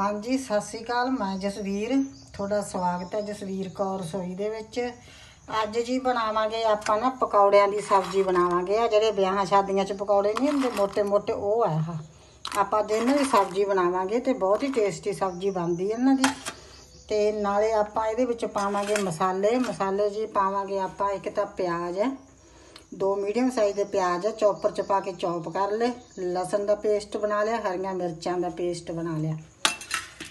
ਹਾਂਜੀ, ਸਤਿ ਸ੍ਰੀ ਅਕਾਲ। ਮੈਂ ਜਸਵੀਰ। ਤੁਹਾਡਾ ਸਵਾਗਤ ਹੈ ਜਸਵੀਰ ਕੌਰ ਰਸੋਈ ਦੇ ਵਿੱਚ। ਅੱਜ ਜੀ ਬਣਾਵਾਂਗੇ ਆਪਾਂ ਨਾ ਪਕੌੜਿਆਂ ਦੀ ਸਬਜ਼ੀ ਬਣਾਵਾਂਗੇ। ਆ ਜਿਹੜੇ ਵਿਆਹਾਂ ਸ਼ਾਦੀਆਂ 'ਚ ਪਕੌੜੇ ਨਹੀਂ ਹੁੰਦੇ ਮੋٹے-ਮੋٹے ਉਹ ਆ ਆਹ। ਆਪਾਂ ਅੱਜ ਇਹਨਾਂ ਦੀ ਸਬਜ਼ੀ ਬਣਾਵਾਂਗੇ ਤੇ ਬਹੁਤ ਹੀ ਟੇਸਟੀ ਸਬਜ਼ੀ ਬਣਦੀ ਇਹਨਾਂ ਦੀ। ਤੇ ਨਾਲੇ ਆਪਾਂ ਇਹਦੇ ਵਿੱਚ ਪਾਵਾਂਗੇ ਮਸਾਲੇ। ਮਸਾਲੇ ਜੀ ਪਾਵਾਂਗੇ ਆਪਾਂ ਇੱਕ ਤਾਂ ਪਿਆਜ਼। ਹੈ ਦੋ ਮੀਡੀਅਮ ਸਾਈਜ਼ ਦੇ ਪਿਆਜ਼। ਹੈ ਚੌਪਰ ਚ ਪਾ ਕੇ ਚੌਪ ਕਰ ਲਏ। ਲਸਣ ਦਾ ਪੇਸਟ ਬਣਾ ਲਿਆ, ਹਰੀਆਂ ਮਿਰਚਾਂ ਦਾ ਪੇਸਟ ਬਣਾ ਲਿਆ।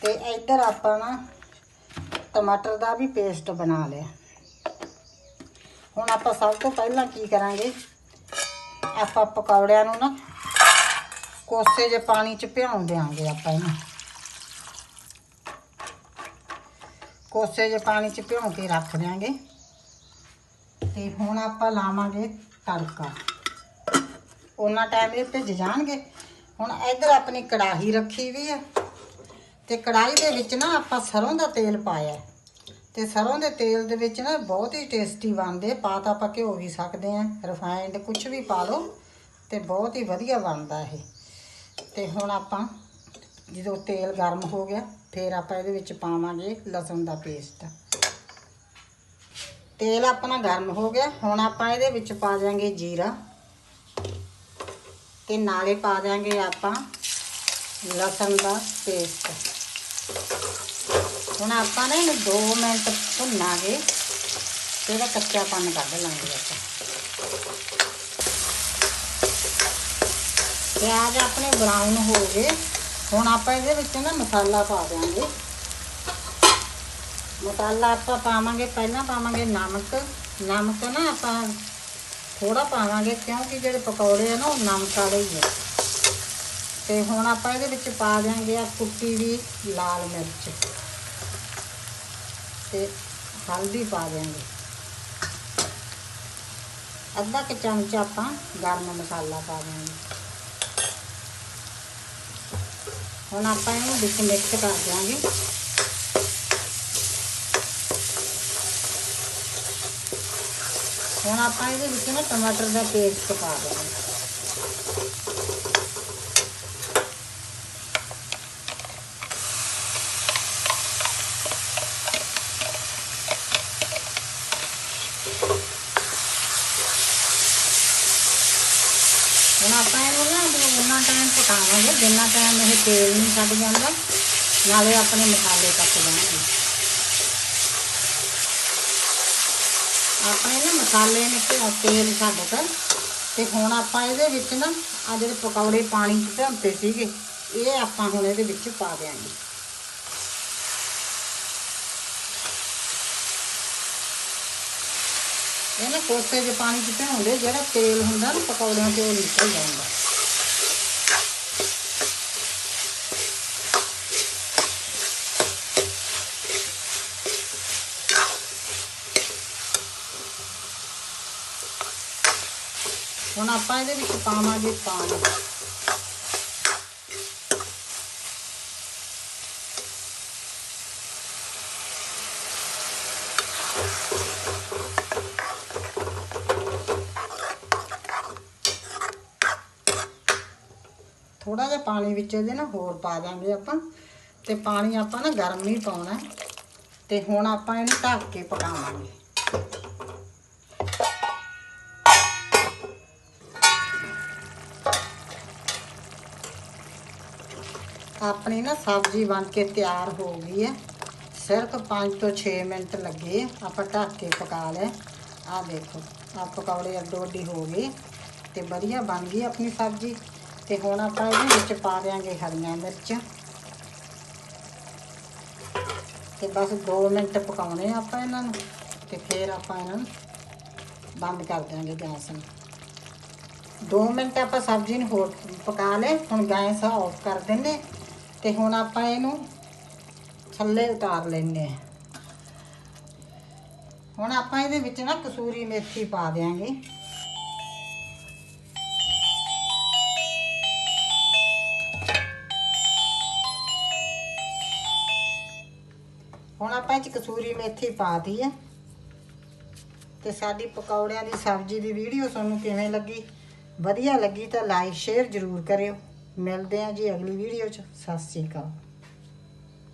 ਤੇ ਇੱਧਰ ਆਪਾਂ ਨਾ ਟਮਾਟਰ ਦਾ ਵੀ ਪੇਸਟ ਬਣਾ ਲਿਆ। ਹੁਣ ਆਪਾਂ ਸਭ ਤੋਂ ਪਹਿਲਾਂ ਕੀ ਕਰਾਂਗੇ? ਆਪਾਂ ਪਕੌੜਿਆਂ ਨੂੰ ਨਾ ਕੋਸੇ ਜੇ ਪਾਣੀ ਚ ਭਿਉਂ ਦਿਆਂਗੇ ਆਪਾਂ ਇਹਨੂੰ। ਕੋਸੇ ਜੇ ਪਾਣੀ ਚ ਭਿਉਂ ਕੇ ਰੱਖ ਦਿਆਂਗੇ। ਤੇ ਹੁਣ ਆਪਾਂ ਲਾਵਾਂਗੇ ਤੜਕਾ। ਉਹਨਾਂ ਟਾਈਮ ਇਹ ਭਿੱਜ ਜਾਣਗੇ। ਹੁਣ ਇੱਧਰ ਆਪਣੀ ਕੜਾਹੀ ਰੱਖੀ ਵੀ ਹੈ ਤੇ ਕੜਾਹੀ ਦੇ ਵਿੱਚ ਨਾ ਆਪਾਂ ਸਰੋਂ ਦਾ ਤੇਲ ਪਾਇਆ ਹੈ। ਤੇ ਸਰੋਂ ਦੇ ਤੇਲ ਦੇ ਵਿੱਚ ਨਾ ਬਹੁਤ ਹੀ ਟੇਸਟੀ ਬਣਦੇ ਪਾ ਤਾਂ ਆਪਾਂ ਘਿਓ ਵੀ ਸਕਦੇ ਆ ਰਿਫਾਈਨਡ ਕੁਝ ਵੀ ਪਾ ਲਓ ਤੇ ਬਹੁਤ ਹੀ ਵਧੀਆ ਬਣਦਾ ਇਹ। ਤੇ ਹੁਣ ਆਪਾਂ ਜਦੋਂ ਤੇਲ ਗਰਮ ਹੋ ਗਿਆ, ਫਿਰ ਆਪਾਂ ਇਹਦੇ ਵਿੱਚ ਪਾਵਾਂਗੇ ਲਸਣ ਦਾ ਪੇਸਟ ਤੇਲ ਆਪਣਾ ਗਰਮ ਹੋ ਗਿਆ। ਹੁਣ ਆਪਾਂ ਇਹਦੇ ਵਿੱਚ ਪਾ ਦਿਆਂਗੇ ਜੀਰਾ। ਤੇ ਨਾਲੇ ਪਾ ਦਿਆਂਗੇ ਆਪਾਂ ਲਸਣ ਦਾ ਪੇਸਟ ਹੁਣ ਆਪਾਂ ਨਾ ਇਹਨੂੰ 2 ਮਿੰਟ ਭੁੰਨਾਂਗੇ ਤੇ ਇਹਦਾ ਕੱਚਾਪਨ ਕੱਢ ਲਾਂਗੇ ਆਪਾਂ। ਪਿਆਜ਼ ਆਪਣੇ ਬਰਾਊਨ ਹੋ ਗਏ। ਹੁਣ ਆਪਾਂ ਇਹਦੇ ਵਿੱਚ ਨਾ ਮਸਾਲਾ ਪਾ ਦਿਆਂਗੇ। ਮਸਾਲਾ ਆਪਾਂ ਪਾਵਾਂਗੇ, ਪਹਿਲਾਂ ਪਾਵਾਂਗੇ ਨਮਕ। ਨਮਕ ਨਾ ਆਪਾਂ ਥੋੜਾ ਪਾਵਾਂਗੇ, ਕਿਉਂਕਿ ਜਿਹੜੇ ਪਕੌੜੇ ਆ ਨਾ ਉਹ ਨਮਕ ਵਾਲੇ ਹੀ ਆ। ਤੇ ਹੁਣ ਆਪਾਂ ਇਹਦੇ ਵਿੱਚ ਪਾ ਦਿਆਂਗੇ ਆ ਕੁੱਟੀ ਦੀ ਲਾਲ ਮਿਰਚ। ਤੇ ਹਲਦੀ ਪਾ ਦਿਆਂਗੇ। ਅੱਧਾ ਕੁ ਚਮਚਾ ਆਪਾਂ ਗਰਮ ਮਸਾਲਾ ਪਾ ਦਿਆਂਗੇ। ਹੁਣ ਆਪਾਂ ਇਹਨੂੰ ਵਿੱਚ ਮਿਕਸ ਕਰ ਦਿਆਂਗੇ। ਹੁਣ ਆਪਾਂ ਇਹਦੇ ਵਿੱਚ ਨਾ ਟਮਾਟਰ ਦਾ ਪੇਸਟ ਪਾ ਦੇਵਾਂਗੇ ਹੁਣ ਆਪਾਂ ਇਹਨੂੰ ਨਾ ਉਹਨਾਂ ਟਾਈਮ ਪਕਾਵਾਂਗੇ, ਜਿੰਨਾ ਟਾਈਮ ਇਹ ਤੇਲ ਨਹੀਂ ਛੱਡ ਜਾਂਦਾ, ਨਾਲੇ ਆਪਣੇ ਮਸਾਲੇ ਪੱਕ ਜਾਣਗੇ। ਆਪਾਂ ਨਾ ਮਸਾਲੇ ਨੇ ਤੇਲ ਛੱਡ ਕਰ ਤੇ ਹੁਣ ਆਪਾਂ ਇਹਦੇ ਵਿੱਚ ਨਾ ਆ ਜਿਹੜੇ ਪਕੌੜੇ ਪਾਣੀ 'ਚ ਭਿਉਂਤੇ ਸੀਗੇ, ਇਹ ਆਪਾਂ ਹੁਣ ਇਹਦੇ ਵਿੱਚ ਪਾ ਦਿਆਂਗੇ। ਇਹ ਨਾ ਕੋਸੇ ਦੇ ਪਾਣੀ 'ਚ ਭਿਉਂਦੇ ਜਿਹੜਾ ਤੇਲ ਹੁੰਦਾ ਨਾ ਪਕੌੜਿਆਂ 'ਤੇ ਉਹ ਨਿਕਲ ਜਾਂਦਾ। ਹੁਣ ਆਪਾਂ ਇਹਦੇ ਵਿੱਚ ਪਾਵਾਂਗੇ ਪਾਣੀ। ਥੋੜਾ ਜਿਹਾ ਪਾਣੀ ਵਿੱਚ ਇਹਦੇ ਨਾ ਹੋਰ ਪਾ ਦਾਂਗੇ ਆਪਾਂ। ਤੇ ਪਾਣੀ ਆਪਾਂ ਨਾ ਗਰਮ ਹੀ ਪਾਉਣਾ ਤੇ ਹੁਣ ਆਪਾਂ ਇਹਨੂੰ ਢੱਕ ਕੇ ਪਕਾਵਾਂਗੇ। ਆਪਣੀ ਨਾ ਸਬਜ਼ੀ ਬਣ ਕੇ ਤਿਆਰ ਹੋ ਗਈ ਹੈ। ਸਿਰਫ 5 ਤੋਂ 6 ਮਿੰਟ ਲੱਗੇ ਆਪਾਂ ਢੱਕ ਕੇ ਪਕਾ ਲਿਆ। ਆ ਦੇਖੋ ਆ ਪਕੌੜੇ ਅੱਡੋ ਅੱਡੀ ਹੋ ਗਏ। ਤੇ ਵਧੀਆ ਬਣ ਗਈ ਆਪਣੀ ਸਬਜ਼ੀ। ਤੇ ਹੁਣ ਆਪਾਂ ਇਹਦੇ ਵਿੱਚ ਪਾ ਦਿਆਂਗੇ ਹਰੀਆਂ ਮਿਰਚਾਂ। ਤੇ ਬਸ 2 ਮਿੰਟ ਪਕਾਉਣੇ ਆਪਾਂ ਇਹਨਾਂ ਨੂੰ, ਤੇ ਫਿਰ ਆਪਾਂ ਇਹਨਾਂ ਨੂੰ ਬੰਦ ਕਰ ਦਿਆਂਗੇ ਗੈਸ ਨੂੰ। 2 ਮਿੰਟ ਆਪਾਂ ਸਬਜ਼ੀ ਨੂੰ ਹੋਰ ਪਕਾ ਲਏ, ਹੁਣ ਗੈਸ ਆਫ ਕਰ ਦਿੰਨੇ ਤੇ ਹੁਣ ਆਪਾਂ ਇਹਨੂੰ ਥੱਲੇ ਉਤਾਰ ਲੈਨੇ ਆ। ਹੁਣ ਆਪਾਂ ਇਹਦੇ ਵਿੱਚ ਨਾ ਕਸੂਰੀ ਮੇਥੀ ਪਾ ਦਿਆਂਗੇ। ਹੁਣ ਆਪਾਂ ਇਹ ਚ ਕਸੂਰੀ ਮੇਥੀ ਪਾ ਦਈ ਹੈ ਤੇ ਸਾਡੀ ਪਕੌੜਿਆਂ ਦੀ ਸਬਜ਼ੀ ਦੀ ਵੀਡੀਓ ਤੁਹਾਨੂੰ ਕਿਵੇਂ ਲੱਗੀ, ਵਧੀਆ ਲੱਗੀ ਤਾਂ ਲਾਈਕ ਸ਼ੇਅਰ ਜ਼ਰੂਰ ਕਰਿਓ। ਮਿਲਦੇ ਹਾਂ ਜੀ ਅਗਲੀ ਵੀਡੀਓ 'ਚ। ਸਤਿ ਸ਼੍ਰੀ ਅਕਾਲ।